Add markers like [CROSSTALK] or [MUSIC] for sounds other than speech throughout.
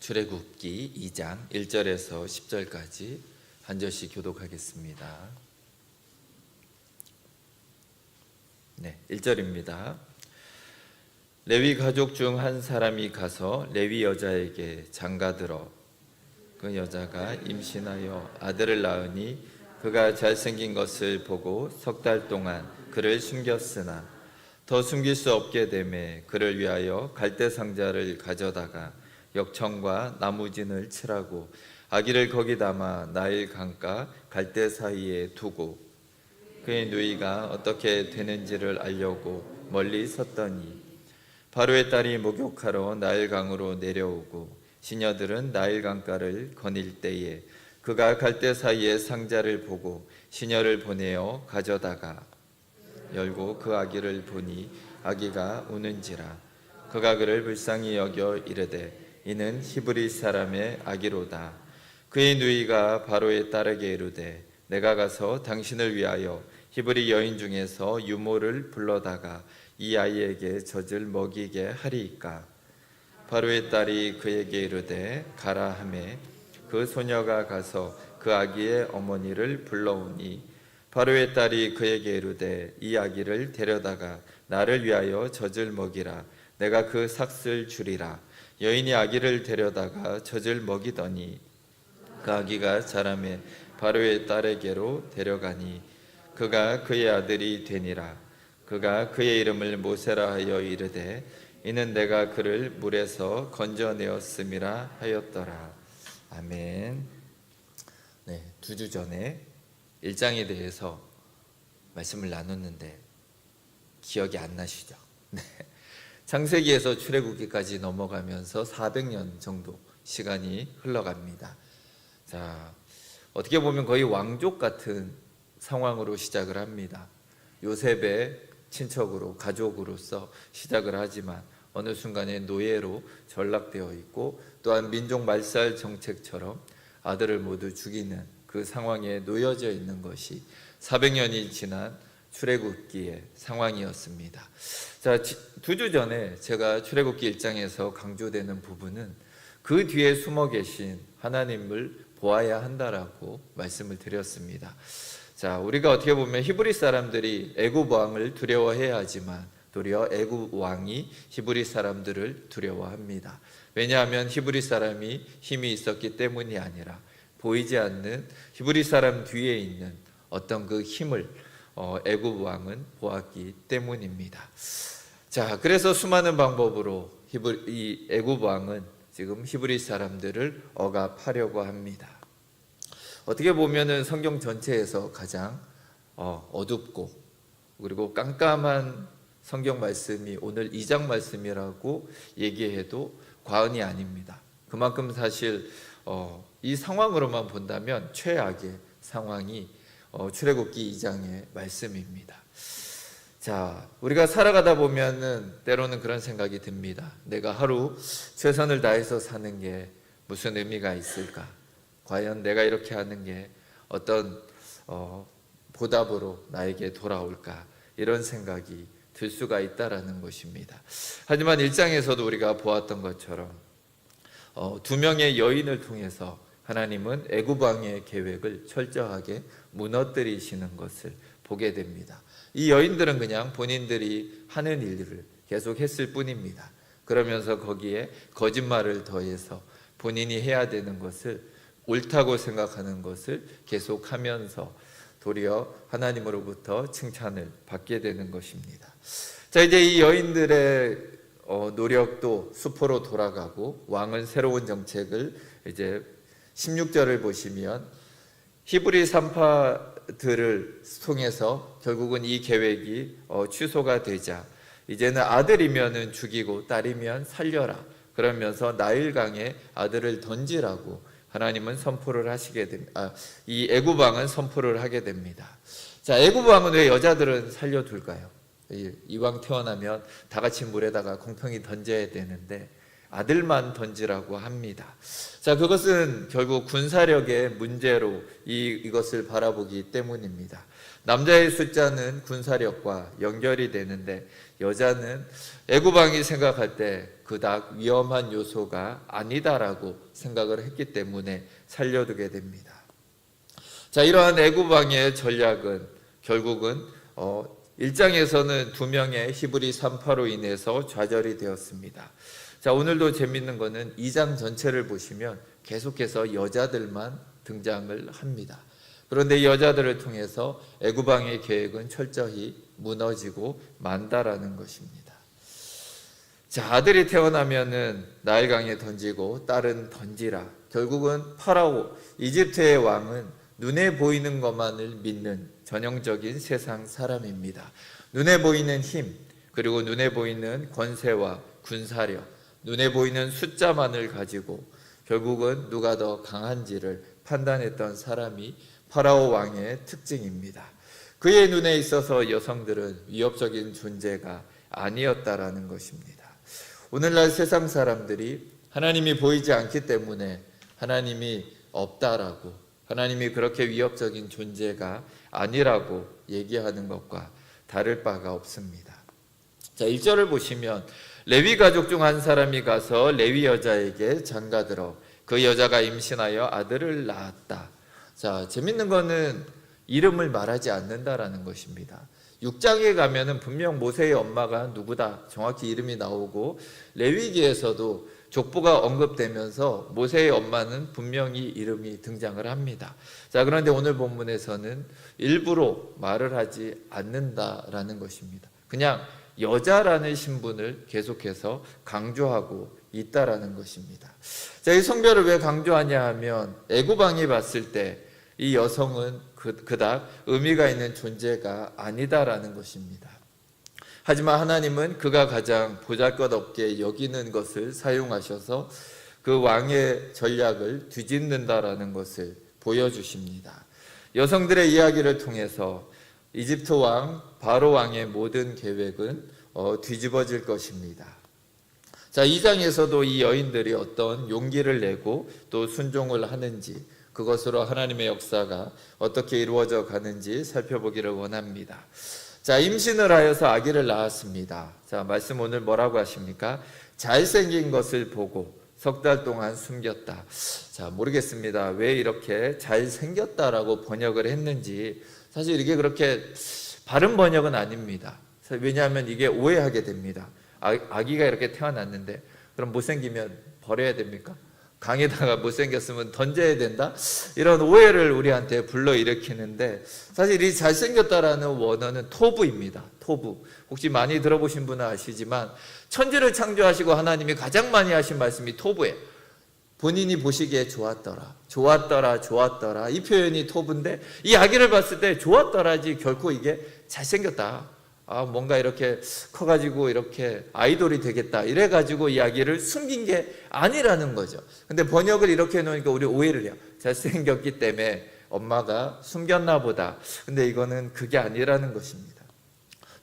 출애굽기 2장 1절에서 10절까지 한 절씩 교독하겠습니다. 네, 1절입니다. 레위 가족 중 한 사람이 가서 레위 여자에게 장가들어 그 여자가 임신하여 아들을 낳으니 그가 잘생긴 것을 보고 석 달 동안 그를 숨겼으나 더 숨길 수 없게 되매 그를 위하여 갈대 상자를 가져다가 역청과 나무진을 칠하고 아기를 거기 담아 나일 강가 갈대 사이에 두고 그의 누이가 어떻게 되는지를 알려고 멀리 섰더니 바로의 딸이 목욕하러 나일 강으로 내려오고 시녀들은 나일 강가를 거닐 때에 그가 갈대 사이에 상자를 보고 시녀를 보내어 가져다가 열고 그 아기를 보니 아기가 우는지라 그가 그를 불쌍히 여겨 이르되 이는 히브리 사람의 아기로다. 그의 누이가 바로의 딸에게 이르되 내가 가서 당신을 위하여 히브리 여인 중에서 유모를 불러다가 이 아이에게 젖을 먹이게 하리이까? 바로의 딸이 그에게 이르되 가라 하매 그 소녀가 가서 그 아기의 어머니를 불러오니. 바로의 딸이 그에게 이르되 이 아기를 데려다가 나를 위하여 젖을 먹이라. 내가 그 삭슬 주리라 여인이 아기를 데려다가 젖을 먹이더니 그 아기가 자라매 바로의 딸에게로 데려가니 그가 그의 아들이 되니라 그가 그의 이름을 모세라 하여 이르되 이는 내가 그를 물에서 건져내었음이라 하였더라 아멘. 네, 두 주 전에 일장에 대해서 말씀을 나눴는데 기억이 안 나시죠? [LAUGHS] 네. 창세기에서 출애굽기까지 넘어가면서 400년 정도 시간이 흘러갑니다. 자, 어떻게 보면 거의 왕족 같은 상황으로 시작을 합니다. 요셉의 친척으로 가족으로서 시작을 하지만 어느 순간에 노예로 전락되어 있고 또한 민족 말살 정책처럼 아들을 모두 죽이는 그 상황에 놓여져 있는 것이 400년이 지난 출애굽기의 상황이었습니다. 자, 두 주 전에 제가 출애굽기 1장에서 강조되는 부분은 그 뒤에 숨어 계신 하나님을 보아야 한다라고 말씀을 드렸습니다. 자, 우리가 어떻게 보면 히브리 사람들이 애굽 왕을 두려워해야 하지만 도리어 애굽 왕이 히브리 사람들을 두려워합니다. 왜냐하면 히브리 사람이 힘이 있었기 때문이 아니라 보이지 않는 히브리 사람 뒤에 있는 어떤 그 힘을 어, 애굽 왕은 보았기 때문입니다. 자, 그래서 수많은 방법으로 히브, 이 애굽 왕은 지금 히브리 사람들을 억압하려고 합니다. 어떻게 보면은 성경 전체에서 가장 어, 어둡고 그리고 깜깜한 성경 말씀이 오늘 2장 말씀이라고 얘기해도 과언이 아닙니다. 그만큼 사실 어, 이 상황으로만 본다면 최악의 상황이 어, 출애굽기 2장의 말씀입니다. 자, 우리가 살아가다 보면은 때로는 그런 생각이 듭니다. 내가 하루 최선을 다해서 사는 게 무슨 의미가 있을까? 과연 내가 이렇게 하는 게 어떤 어, 보답으로 나에게 돌아올까? 이런 생각이 들 수가 있다라는 것입니다. 하지만 일장에서도 우리가 보았던 것처럼 어, 두 명의 여인을 통해서 하나님은 애굽 왕의 계획을 철저하게 무너뜨리시는 것을 보게 됩니다. 이 여인들은 그냥 본인들이 하는 일을 계속 했을 뿐입니다. 그러면서 거기에 거짓말을 더해서 본인이 해야 되는 것을 옳다고 생각하는 것을 계속하면서 도리어 하나님으로부터 칭찬을 받게 되는 것입니다. 자, 이제 이 여인들의 어, 노력도 수포로 돌아가고 왕은 새로운 정책을 이제 16절을 보시면 히브리 산파들을 통해서 결국은 이 계획이 어, 취소가 되자 이제는 아들이면은 죽이고 딸이면 살려라 그러면서 나일강에 아들을 던지라고 하나님은 선포를 하시게 됩니다. 아, 이 애굽 왕은 선포를 하게 됩니다. 자, 애굽 왕은 왜 여자들은 살려둘까요? 이왕 태어나면 다 같이 물에다가 공평히 던져야 되는데 아들만 던지라고 합니다. 자, 그것은 결국 군사력의 문제로 이, 이것을 바라보기 때문입니다. 남자의 숫자는 군사력과 연결이 되는데 여자는 애굽왕이 생각할 때 그닥 위험한 요소가 아니다라고 생각을 했기 때문에 살려두게 됩니다. 자, 이러한 애굽왕의 전략은 결국은 어, 1장에서는 두 명의 히브리 산파로 인해서 좌절이 되었습니다. 자, 오늘도 재밌는 거는 2장 전체를 보시면 계속해서 여자들만 등장을 합니다. 그런데 이 여자들을 통해서 애굽왕의 계획은 철저히 무너지고 만다라는 것입니다. 자, 아들이 태어나면은 나일강에 던지고 딸은 던지라. 결국은 파라오 이집트의 왕은 눈에 보이는 것만을 믿는 전형적인 세상 사람입니다. 눈에 보이는 힘, 그리고 눈에 보이는 권세와 군사력, 눈에 보이는 숫자만을 가지고 결국은 누가 더 강한지를 판단했던 사람이 파라오 왕의 특징입니다. 그의 눈에 있어서 여성들은 위협적인 존재가 아니었다라는 것입니다. 오늘날 세상 사람들이 하나님이 보이지 않기 때문에 하나님이 없다라고 하나님이 그렇게 위협적인 존재가 아니라고 얘기하는 것과 다를 바가 없습니다. 자, 1절을 보시면 레위 가족 중 한 사람이 가서 레위 여자에게 장가들어 그 여자가 임신하여 아들을 낳았다. 자, 재밌는 거는 이름을 말하지 않는다라는 것입니다. 6장에 가면은 분명 모세의 엄마가 누구다 정확히 이름이 나오고 레위기에서도 족보가 언급되면서 모세의 엄마는 분명히 이름이 등장을 합니다. 자, 그런데 오늘 본문에서는 일부러 말을 하지 않는다라는 것입니다. 그냥 여자라는 신분을 계속해서 강조하고 있다라는 것입니다. 자, 이 성별을 왜 강조하냐 하면 애굽왕이 봤을 때 이 여성은 그, 그닥 의미가 있는 존재가 아니다라는 것입니다. 하지만 하나님은 그가 가장 보잘것없게 여기는 것을 사용하셔서 그 왕의 전략을 뒤집는다라는 것을 보여주십니다. 여성들의 이야기를 통해서 이집트 왕 바로 왕의 모든 계획은 어, 뒤집어질 것입니다. 자, 2장에서도 이 여인들이 어떤 용기를 내고 또 순종을 하는지 그것으로 하나님의 역사가 어떻게 이루어져 가는지 살펴보기를 원합니다. 자, 임신을 하여서 아기를 낳았습니다. 자, 말씀 오늘 뭐라고 하십니까? 잘생긴 것을 보고 석 달 동안 숨겼다. 자, 모르겠습니다. 왜 이렇게 잘생겼다라고 번역을 했는지 사실 이게 그렇게 바른 번역은 아닙니다. 왜냐하면 이게 오해하게 됩니다. 아, 아기가 이렇게 태어났는데 그럼 못생기면 버려야 됩니까? 강에다가 못생겼으면 던져야 된다? 이런 오해를 우리한테 불러일으키는데 사실 이 잘생겼다라는 원어는 토부입니다. 토부. 혹시 많이 들어보신 분은 아시지만 천지를 창조하시고 하나님이 가장 많이 하신 말씀이 토부예요. 본인이 보시기에 좋았더라. 좋았더라. 좋았더라. 이 표현이 토부인데 이 아기를 봤을 때 좋았더라지 결코 이게 잘생겼다. 아, 뭔가 이렇게 커가지고 이렇게 아이돌이 되겠다. 이래가지고 이야기를 숨긴 게 아니라는 거죠. 근데 번역을 이렇게 해놓으니까 우리 오해를 해요. 잘생겼기 때문에 엄마가 숨겼나 보다. 근데 이거는 그게 아니라는 것입니다.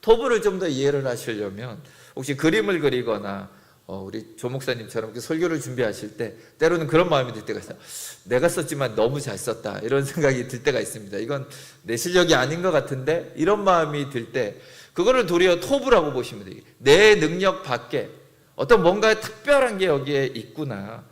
토부를 좀 더 이해를 하시려면 혹시 그림을 그리거나 어, 우리 조 목사님처럼 설교를 준비하실 때 때로는 그런 마음이 들 때가 있어요. 내가 썼지만 너무 잘 썼다. 이런 [LAUGHS] 생각이 들 때가 있습니다. 이건 내 실력이 아닌 것 같은데 이런 마음이 들 때 그거를 도리어 토부라고 보시면 돼요. 내 능력 밖에 어떤 뭔가 특별한 게 여기에 있구나.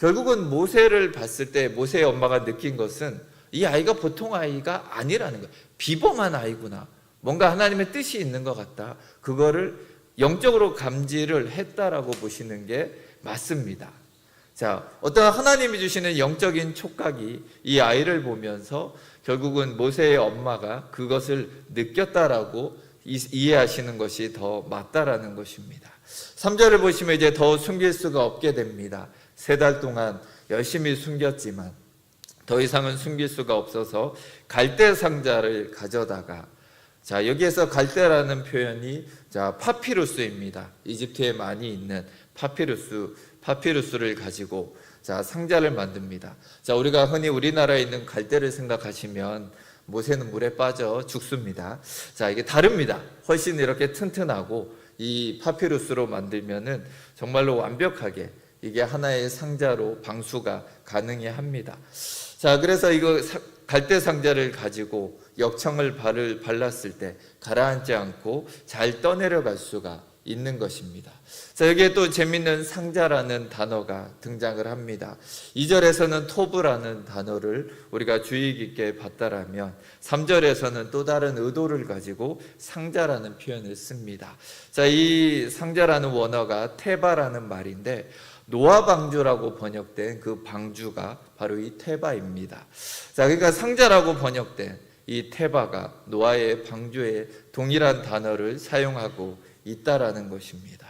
결국은 모세를 봤을 때 모세의 엄마가 느낀 것은 이 아이가 보통 아이가 아니라는 거예요. 비범한 아이구나. 뭔가 하나님의 뜻이 있는 것 같다. 그거를 영적으로 감지를 했다라고 보시는 게 맞습니다. 자, 어떤 하나님이 주시는 영적인 촉각이 이 아이를 보면서 결국은 모세의 엄마가 그것을 느꼈다라고 이해하시는 것이 더 맞다라는 것입니다. 3절을 보시면 이제 더 숨길 수가 없게 됩니다. 세 달 동안 열심히 숨겼지만 더 이상은 숨길 수가 없어서 갈대 상자를 가져다가 자, 여기에서 갈대라는 표현이 자, 파피루스입니다. 이집트에 많이 있는 파피루스, 파피루스를 가지고 자, 상자를 만듭니다. 자, 우리가 흔히 우리나라에 있는 갈대를 생각하시면 모세는 물에 빠져 죽습니다. 자, 이게 다릅니다. 훨씬 이렇게 튼튼하고 이 파피루스로 만들면은 정말로 완벽하게 이게 하나의 상자로 방수가 가능해 합니다. 자, 그래서 이거 갈대 상자를 가지고 역청을 발을 발랐을 때 가라앉지 않고 잘 떠내려갈 수가 있는 것입니다. 자, 여기에 또 재밌는 상자라는 단어가 등장을 합니다. 2절에서는 토브라는 단어를 우리가 주의 깊게 봤다라면 3절에서는 또 다른 의도를 가지고 상자라는 표현을 씁니다. 자, 이 상자라는 원어가 테바라는 말인데 노아 방주라고 번역된 그 방주가 바로 이 테바입니다. 자, 그러니까 상자라고 번역된 이 테바가 노아의 방주에 동일한 단어를 사용하고 있다라는 것입니다.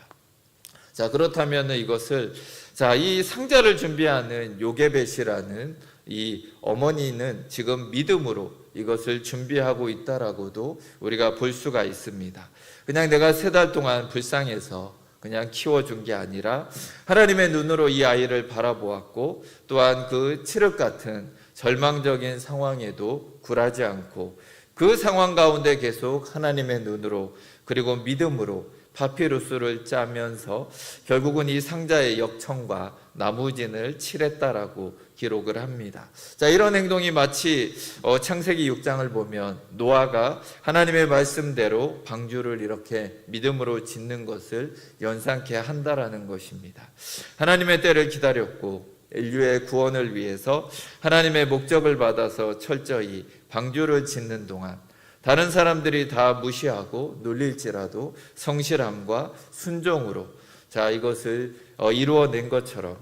자, 그렇다면 이것을 자, 이 상자를 준비하는 요게벳이라는 이 어머니는 지금 믿음으로 이것을 준비하고 있다라고도 우리가 볼 수가 있습니다. 그냥 내가 세 달 동안 불쌍해서 그냥 키워준 게 아니라 하나님의 눈으로 이 아이를 바라보았고 또한 그 칠흑 같은 절망적인 상황에도 굴하지 않고 그 상황 가운데 계속 하나님의 눈으로 그리고 믿음으로 파피루스를 짜면서 결국은 이 상자의 역청과 나무진을 칠했다라고 기록을 합니다. 자, 이런 행동이 마치 어, 창세기 6장을 보면 노아가 하나님의 말씀대로 방주를 이렇게 믿음으로 짓는 것을 연상케 한다라는 것입니다. 하나님의 때를 기다렸고 인류의 구원을 위해서 하나님의 목적을 받아서 철저히 방주를 짓는 동안 다른 사람들이 다 무시하고 놀릴지라도 성실함과 순종으로 자 이것을 어, 이루어낸 것처럼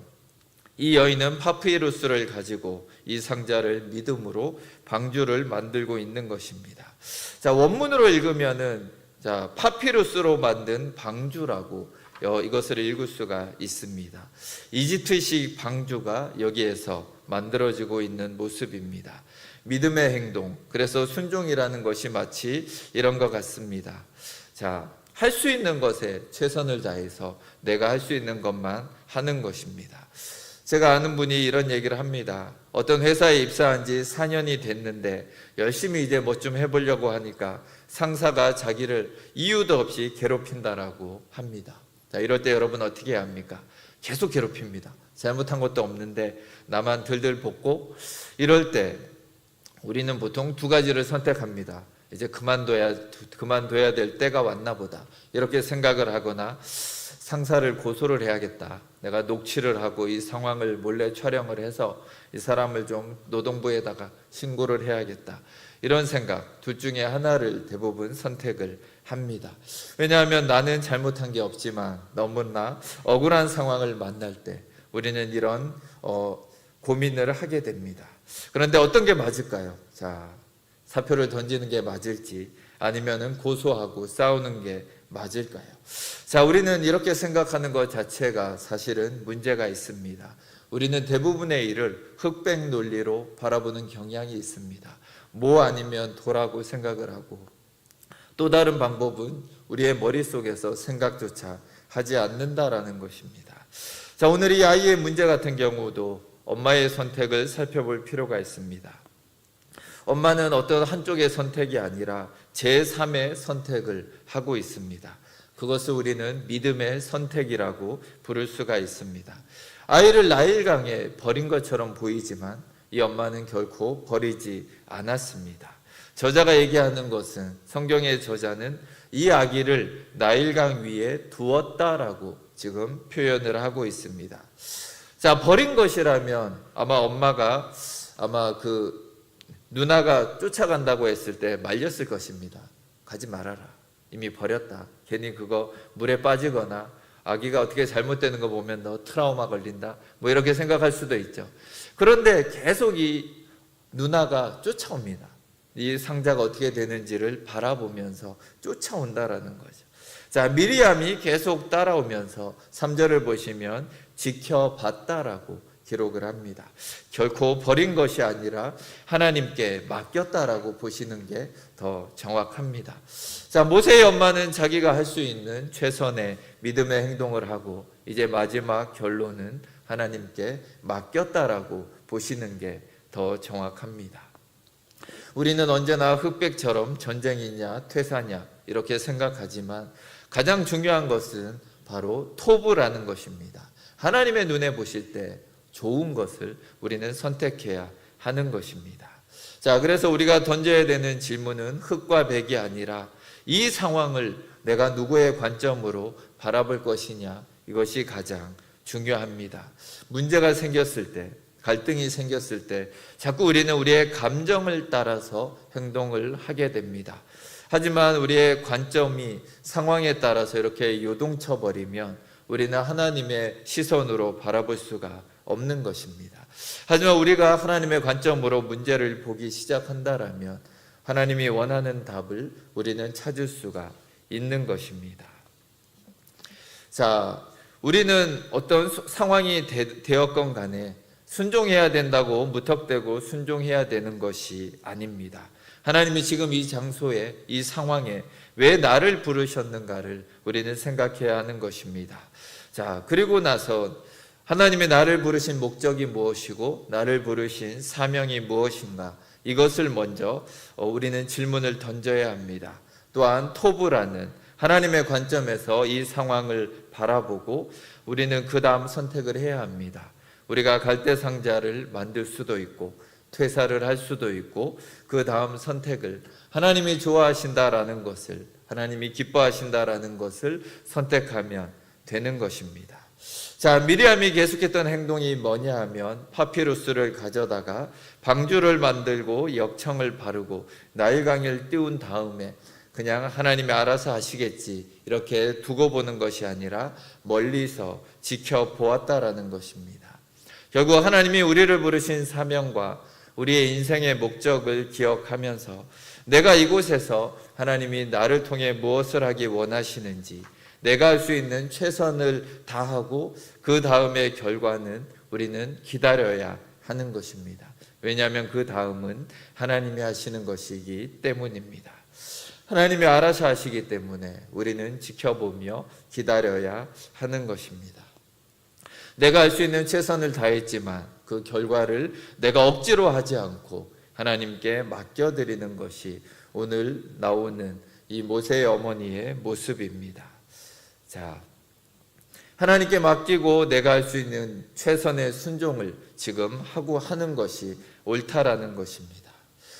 이 여인은 파피루스를 가지고 이 상자를 믿음으로 방주를 만들고 있는 것입니다. 자 원문으로 읽으면은 자 파피루스로 만든 방주라고 어, 이것을 읽을 수가 있습니다. 이집트식 방주가 여기에서 만들어지고 있는 모습입니다. 믿음의 행동. 그래서 순종이라는 것이 마치 이런 것 같습니다. 자, 할 수 있는 것에 최선을 다해서 내가 할 수 있는 것만 하는 것입니다. 제가 아는 분이 이런 얘기를 합니다. 어떤 회사에 입사한 지 4년이 됐는데 열심히 이제 뭐 좀 해보려고 하니까 상사가 자기를 이유도 없이 괴롭힌다라고 합니다. 자, 이럴 때 여러분 어떻게 해야 합니까? 계속 괴롭힙니다. 잘못한 것도 없는데 나만 들들 볶고 이럴 때 우리는 보통 두 가지를 선택합니다. 이제 그만둬야 그만둬야 될 때가 왔나 보다. 이렇게 생각을 하거나 상사를 고소를 해야겠다. 내가 녹취를 하고 이 상황을 몰래 촬영을 해서 이 사람을 좀 노동부에다가 신고를 해야겠다. 이런 생각 둘 중에 하나를 대부분 선택을 합니다. 왜냐하면 나는 잘못한 게 없지만 너무나 억울한 상황을 만날 때 우리는 이런 어, 고민을 하게 됩니다. 그런데 어떤 게 맞을까요? 자, 사표를 던지는 게 맞을지 아니면은 고소하고 싸우는 게 맞을까요? 자, 우리는 이렇게 생각하는 것 자체가 사실은 문제가 있습니다. 우리는 대부분의 일을 흑백 논리로 바라보는 경향이 있습니다. 뭐 아니면 도라고 생각을 하고 또 다른 방법은 우리의 머릿속에서 생각조차 하지 않는다라는 것입니다. 자, 오늘 이 아이의 문제 같은 경우도 엄마의 선택을 살펴볼 필요가 있습니다. 엄마는 어떤 한쪽의 선택이 아니라 제3의 선택을 하고 있습니다. 그것을 우리는 믿음의 선택이라고 부를 수가 있습니다. 아이를 나일강에 버린 것처럼 보이지만 이 엄마는 결코 버리지 않았습니다. 저자가 얘기하는 것은 성경의 저자는 이 아기를 나일강 위에 두었다라고 지금 표현을 하고 있습니다. 자, 버린 것이라면 아마 엄마가 아마 그 누나가 쫓아간다고 했을 때 말렸을 것입니다. 가지 말아라. 이미 버렸다. 괜히 그거 물에 빠지거나 아기가 어떻게 잘못되는 거 보면 너 트라우마 걸린다. 뭐 이렇게 생각할 수도 있죠. 그런데 계속 이 누나가 쫓아옵니다. 이 상자가 어떻게 되는지를 바라보면서 쫓아온다라는 거죠. 자, 미리암이 계속 따라오면서 3절을 보시면 지켜봤다라고 기록을 합니다. 결코 버린 것이 아니라 하나님께 맡겼다라고 보시는 게 더 정확합니다. 자, 모세의 엄마는 자기가 할 수 있는 최선의 믿음의 행동을 하고 이제 마지막 결론은 하나님께 맡겼다라고 보시는 게 더 정확합니다. 우리는 언제나 흑백처럼 전쟁이냐 퇴사냐 이렇게 생각하지만 가장 중요한 것은 바로 토부라는 것입니다. 하나님의 눈에 보실 때 좋은 것을 우리는 선택해야 하는 것입니다. 자, 그래서 우리가 던져야 되는 질문은 흑과 백이 아니라 이 상황을 내가 누구의 관점으로 바라볼 것이냐 이것이 가장 중요합니다. 문제가 생겼을 때, 갈등이 생겼을 때 자꾸 우리는 우리의 감정을 따라서 행동을 하게 됩니다. 하지만 우리의 관점이 상황에 따라서 이렇게 요동쳐 버리면 우리는 하나님의 시선으로 바라볼 수가 없는 것입니다. 하지만 우리가 하나님의 관점으로 문제를 보기 시작한다라면 하나님이 원하는 답을 우리는 찾을 수가 있는 것입니다. 자, 우리는 어떤 상황이 되, 었건 간에 순종해야 된다고 무턱대고 순종해야 되는 것이 아닙니다. 하나님이 지금 이 장소에, 이 상황에 왜 나를 부르셨는가를 우리는 생각해야 하는 것입니다. 자, 그리고 나서 하나님의 나를 부르신 목적이 무엇이고, 나를 부르신 사명이 무엇인가, 이것을 먼저 어, 우리는 질문을 던져야 합니다. 또한 토부라는 하나님의 관점에서 이 상황을 바라보고 우리는 그 다음 선택을 해야 합니다. 우리가 갈대 상자를 만들 수도 있고 퇴사를 할 수도 있고 그 다음 선택을 하나님이 좋아하신다라는 것을 하나님이 기뻐하신다라는 것을 선택하면 되는 것입니다. 자, 미리암이 계속했던 행동이 뭐냐 하면 파피루스를 가져다가 방주를 만들고 역청을 바르고 나일강을 띄운 다음에 그냥 하나님이 알아서 하시겠지 이렇게 두고 보는 것이 아니라 멀리서 지켜보았다라는 것입니다. 결국 하나님이 우리를 부르신 사명과 우리의 인생의 목적을 기억하면서 내가 이곳에서 하나님이 나를 통해 무엇을 하기 원하시는지 내가 할 수 있는 최선을 다하고 그 다음의 결과는 우리는 기다려야 하는 것입니다. 왜냐하면 그 다음은 하나님이 하시는 것이기 때문입니다. 하나님이 알아서 하시기 때문에 우리는 지켜보며 기다려야 하는 것입니다. 내가 할 수 있는 최선을 다했지만 그 결과를 내가 억지로 하지 않고 하나님께 맡겨드리는 것이 오늘 나오는 이 모세의 어머니의 모습입니다. 자, 하나님께 맡기고 내가 할 수 있는 최선의 순종을 지금 하고 하는 것이 옳다라는 것입니다.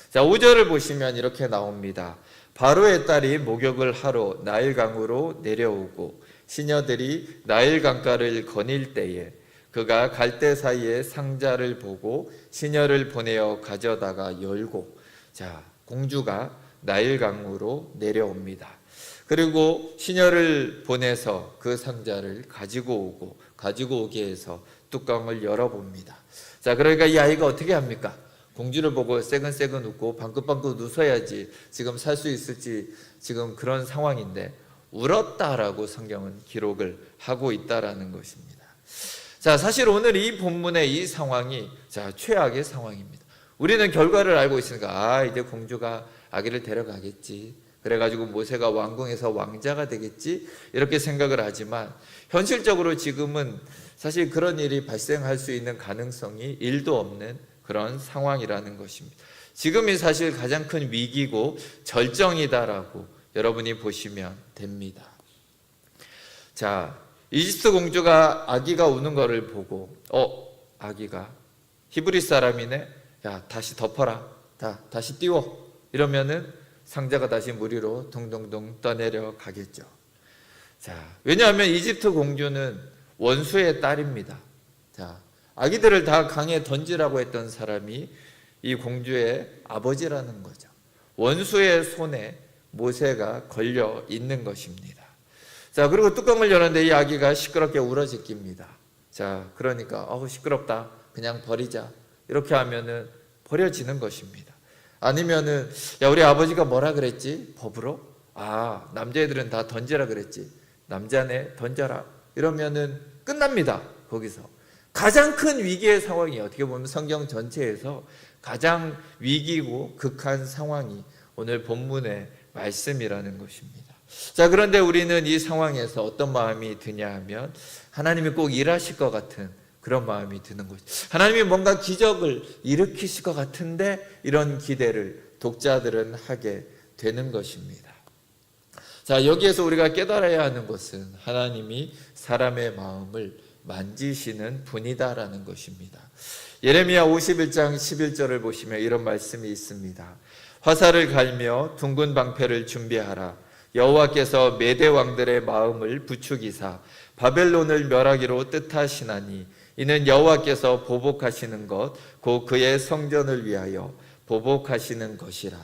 자, 5절을 보시면 이렇게 나옵니다. 바로의 딸이 목욕을 하러 나일강으로 내려오고 시녀들이 나일 강가를 거닐 때에 그가 갈대 사이에 상자를 보고 시녀를 보내어 가져다가 열고 자 공주가 나일 강으로 내려옵니다. 그리고 시녀를 보내서 그 상자를 가지고 오고 가지고 오게 해서 뚜껑을 열어봅니다. 자 그러니까 이 아이가 어떻게 합니까? 공주를 보고 새근새근 웃고 방긋방긋 웃어야지 지금 살 수 있을지 지금 그런 상황인데 울었다라고 성경은 기록을 하고 있다라는 것입니다. 자, 사실 오늘 이 본문의 이 상황이 자, 최악의 상황입니다. 우리는 결과를 알고 있으니까 아, 이제 공주가 아기를 데려가겠지. 그래가지고 모세가 왕궁에서 왕자가 되겠지. 이렇게 생각을 하지만 현실적으로 지금은 사실 그런 일이 발생할 수 있는 가능성이 일도 없는 그런 상황이라는 것입니다. 지금이 사실 가장 큰 위기고 절정이다라고 여러분이 보시면 됩니다. 자, 이집트 공주가 아기가 우는 것을 보고, 어, 아기가 히브리 사람이네. 야, 다시 덮어라. 다, 다시 띄워. 이러면은 상자가 다시 물 위로 동동동 떠내려 가겠죠. 자, 왜냐하면 이집트 공주는 원수의 딸입니다. 자, 아기들을 다 강에 던지라고 했던 사람이 이 공주의 아버지라는 거죠. 원수의 손에 모세가 걸려 있는 것입니다. 자, 그리고 뚜껑을 열었는데 이 아기가 시끄럽게 울어짓깁니다. 자, 그러니까, 어우, 시끄럽다. 그냥 버리자. 이렇게 하면은 버려지는 것입니다. 아니면은, 야, 우리 아버지가 뭐라 그랬지? 법으로? 아, 남자애들은 다 던지라 그랬지. 남자네, 던져라. 이러면은 끝납니다. 거기서. 가장 큰 위기의 상황이 어떻게 보면 성경 전체에서 가장 위기고 극한 상황이 오늘 본문의 말씀이라는 것입니다. 자, 그런데 우리는 이 상황에서 어떤 마음이 드냐 하면 하나님이 꼭 일하실 것 같은 그런 마음이 드는 거죠. 하나님이 뭔가 기적을 일으키실 것 같은데 이런 기대를 독자들은 하게 되는 것입니다. 자, 여기에서 우리가 깨달아야 하는 것은 하나님이 사람의 마음을 만지시는 분이다라는 것입니다. 예레미야 51장 11절을 보시면 이런 말씀이 있습니다. 화살을 갈며 둥근 방패를 준비하라. 여호와께서 메대 왕들의 마음을 부추기사 바벨론을 멸하기로 뜻하시나니 이는 여호와께서 보복하시는 것 곧 그의 성전을 위하여 보복하시는 것이라.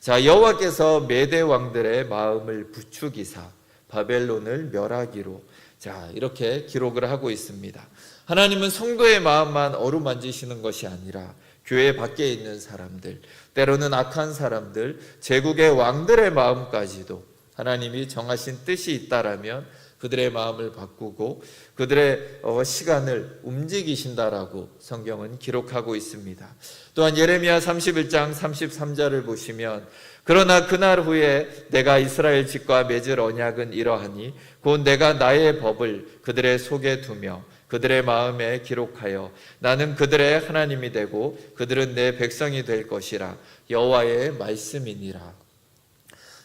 자 여호와께서 메대 왕들의 마음을 부추기사 바벨론을 멸하기로 자 이렇게 기록을 하고 있습니다. 하나님은 성도의 마음만 어루만지시는 것이 아니라 교회 밖에 있는 사람들, 때로는 악한 사람들, 제국의 왕들의 마음까지도 하나님이 정하신 뜻이 있다라면 그들의 마음을 바꾸고 그들의 어, 시간을 움직이신다라고 성경은 기록하고 있습니다. 또한 예레미야 31장 33절을 보시면 그러나 그날 후에 내가 이스라엘 집과 맺을 언약은 이러하니 곧 내가 나의 법을 그들의 속에 두며 그들의 마음에 기록하여 나는 그들의 하나님이 되고 그들은 내 백성이 될 것이라 여호와의 말씀이니라.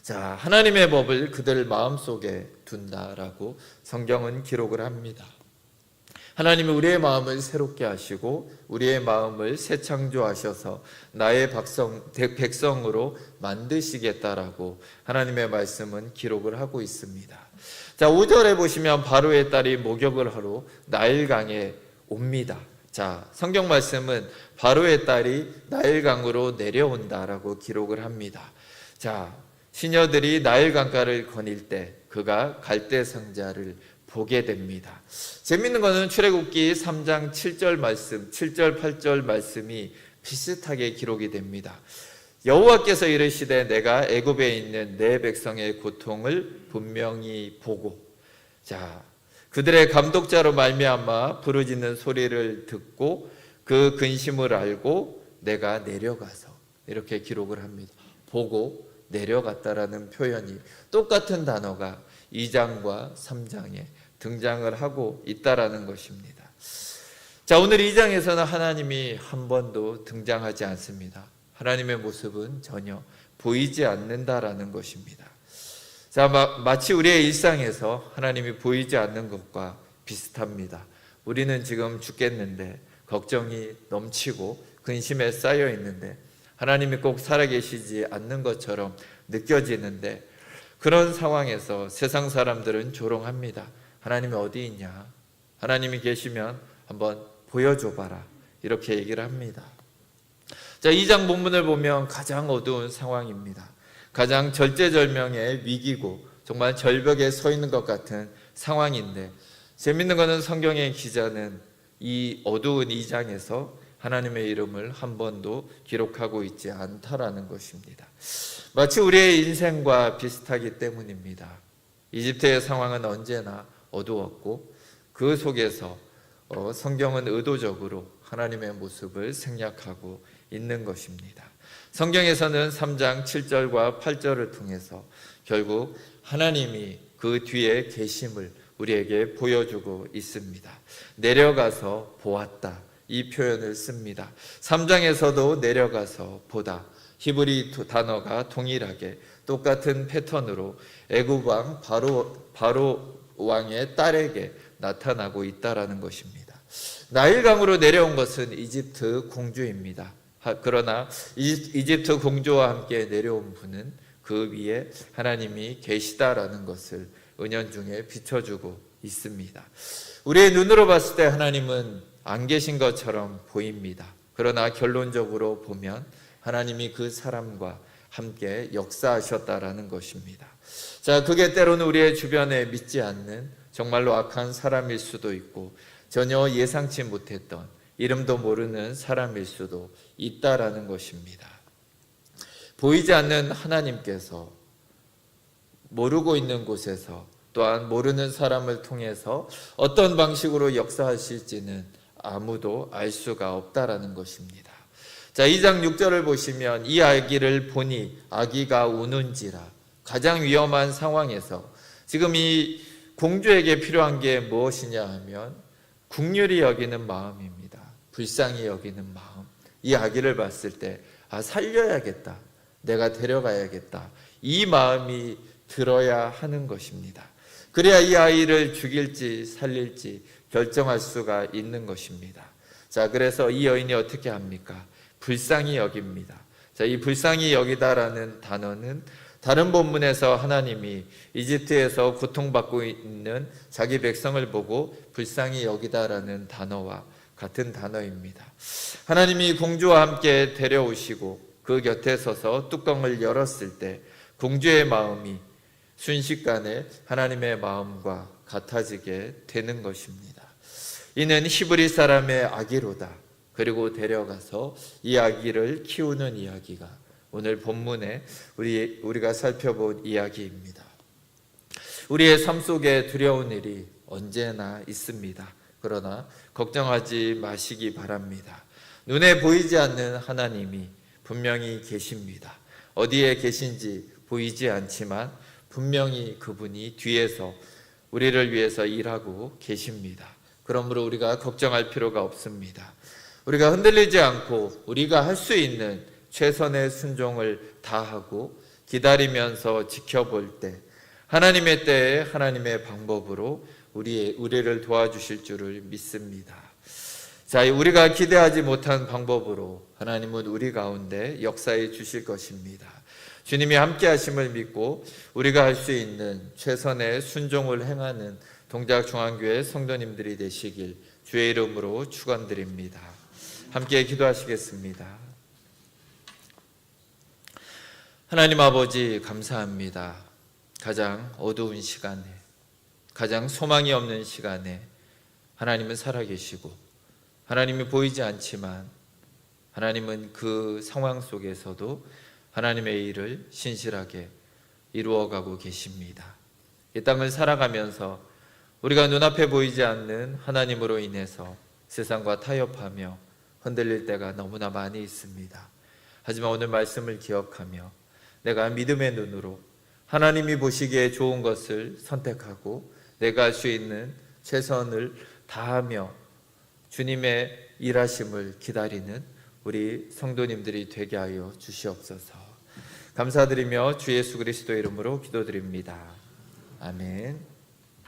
자, 하나님의 법을 그들 마음속에 둔다라고 성경은 기록을 합니다. 하나님은 우리의 마음을 새롭게 하시고 우리의 마음을 새 창조하셔서 나의 백성, 백성으로 만드시겠다라고 하나님의 말씀은 기록을 하고 있습니다. 자, 5절에 보시면 바로의 딸이 목욕을 하러 나일강에 옵니다. 자, 성경 말씀은 바로의 딸이 나일강으로 내려온다라고 기록을 합니다. 자, 시녀들이 나일 강가를 거닐 때 그가 갈대 상자를 보게 됩니다. 재밌는 것은 출애굽기 3장 7절 말씀, 7절 8절 말씀이 비슷하게 기록이 됩니다. 여호와께서 이르시되 내가 애굽에 있는 내 백성의 고통을 분명히 보고 자 그들의 감독자로 말미암아 부르짖는 소리를 듣고 그 근심을 알고 내가 내려가서 이렇게 기록을 합니다. 보고 내려갔다라는 표현이 똑같은 단어가 2장과 3장에 등장을 하고 있다라는 것입니다. 자, 오늘 2장에서는 하나님이 한 번도 등장하지 않습니다. 하나님의 모습은 전혀 보이지 않는다라는 것입니다. 자, 마, 치 우리의 일상에서 하나님이 보이지 않는 것과 비슷합니다. 우리는 지금 죽겠는데 걱정이 넘치고 근심에 쌓여 있는데 하나님이 꼭 살아계시지 않는 것처럼 느껴지는데 그런 상황에서 세상 사람들은 조롱합니다. 하나님이 어디 있냐? 하나님이 계시면 한번 보여줘 봐라. 이렇게 얘기를 합니다. 자, 2장 본문을 보면 가장 어두운 상황입니다. 가장 절제절명의 위기고 정말 절벽에 서 있는 것 같은 상황인데 재밌는 것은 성경의 기자는 이 어두운 2장에서 하나님의 이름을 한 번도 기록하고 있지 않다라는 것입니다. 마치 우리의 인생과 비슷하기 때문입니다. 이집트의 상황은 언제나 어두웠고 그 속에서 어, 성경은 의도적으로 하나님의 모습을 생략하고 있는 것입니다. 성경에서는 3장 7절과 8절을 통해서 결국 하나님이 그 뒤에 계심을 우리에게 보여주고 있습니다. 내려가서 보았다. 이 표현을 씁니다. 3장에서도 내려가서 보다. 히브리 단어가 동일하게 똑같은 패턴으로 애굽 왕 바로 바로 왕의 딸에게 나타나고 있다라는 것입니다. 나일강으로 내려온 것은 이집트 공주입니다. 그러나 이집트 공주와 함께 내려온 분은 그 위에 하나님이 계시다라는 것을 은연중에 비춰주고 있습니다. 우리의 눈으로 봤을 때 하나님은 안 계신 것처럼 보입니다. 그러나 결론적으로 보면 하나님이 그 사람과 함께 역사하셨다라는 것입니다. 자, 그게 때로는 우리의 주변에 믿지 않는 정말로 악한 사람일 수도 있고 전혀 예상치 못했던 이름도 모르는 사람일 수도 있다라는 것입니다. 보이지 않는 하나님께서 모르고 있는 곳에서 또한 모르는 사람을 통해서 어떤 방식으로 역사하실지는 아무도 알 수가 없다라는 것입니다. 자, 2장 6절을 보시면 이 아기를 보니 아기가 우는지라 가장 위험한 상황에서 지금 이 공주에게 필요한 게 무엇이냐 하면 국률이 여기는 마음입니다. 불쌍히 여기는 마음. 이 아기를 봤을 때 아, 살려야겠다. 내가 데려가야겠다. 이 마음이 들어야 하는 것입니다. 그래야 이 아이를 죽일지 살릴지 결정할 수가 있는 것입니다. 자, 그래서 이 여인이 어떻게 합니까? 불쌍히 여깁니다. 자, 이 불쌍히 여기다라는 단어는 다른 본문에서 하나님이 이집트에서 고통받고 있는 자기 백성을 보고 불쌍히 여기다라는 단어와 같은 단어입니다. 하나님이 공주와 함께 데려오시고 그 곁에 서서 뚜껑을 열었을 때 공주의 마음이 순식간에 하나님의 마음과 같아지게 되는 것입니다. 이는 히브리 사람의 아기로다. 그리고 데려가서 이 아기를 키우는 이야기가 오늘 본문에 우리 우리가 살펴본 이야기입니다. 우리의 삶 속에 두려운 일이 언제나 있습니다. 그러나 걱정하지 마시기 바랍니다. 눈에 보이지 않는 하나님이 분명히 계십니다. 어디에 계신지 보이지 않지만 분명히 그분이 뒤에서 우리를 위해서 일하고 계십니다. 그러므로 우리가 걱정할 필요가 없습니다. 우리가 흔들리지 않고 우리가 할 수 있는 최선의 순종을 다하고 기다리면서 지켜볼 때 하나님의 때에 하나님의 방법으로 우리 우리를 도와주실 줄을 믿습니다. 자, 우리가 기대하지 못한 방법으로 하나님은 우리 가운데 역사해 주실 것입니다. 주님이 함께 하심을 믿고 우리가 할 수 있는 최선의 순종을 행하는 동작 중앙교회 성도님들이 되시길 주의 이름으로 축원드립니다. 함께 기도하시겠습니다. 하나님 아버지 감사합니다. 가장 어두운 시간에 가장 소망이 없는 시간에 하나님은 살아계시고 하나님이 보이지 않지만 하나님은 그 상황 속에서도 하나님의 일을 신실하게 이루어가고 계십니다. 이 땅을 살아가면서 우리가 눈앞에 보이지 않는 하나님으로 인해서 세상과 타협하며 흔들릴 때가 너무나 많이 있습니다. 하지만 오늘 말씀을 기억하며 내가 믿음의 눈으로 하나님이 보시기에 좋은 것을 선택하고 내가 할 수 있는 최선을 다하며 주님의 일하심을 기다리는 우리 성도님들이 되게 하여 주시옵소서. 감사드리며 주 예수 그리스도 이름으로 기도드립니다. 아멘.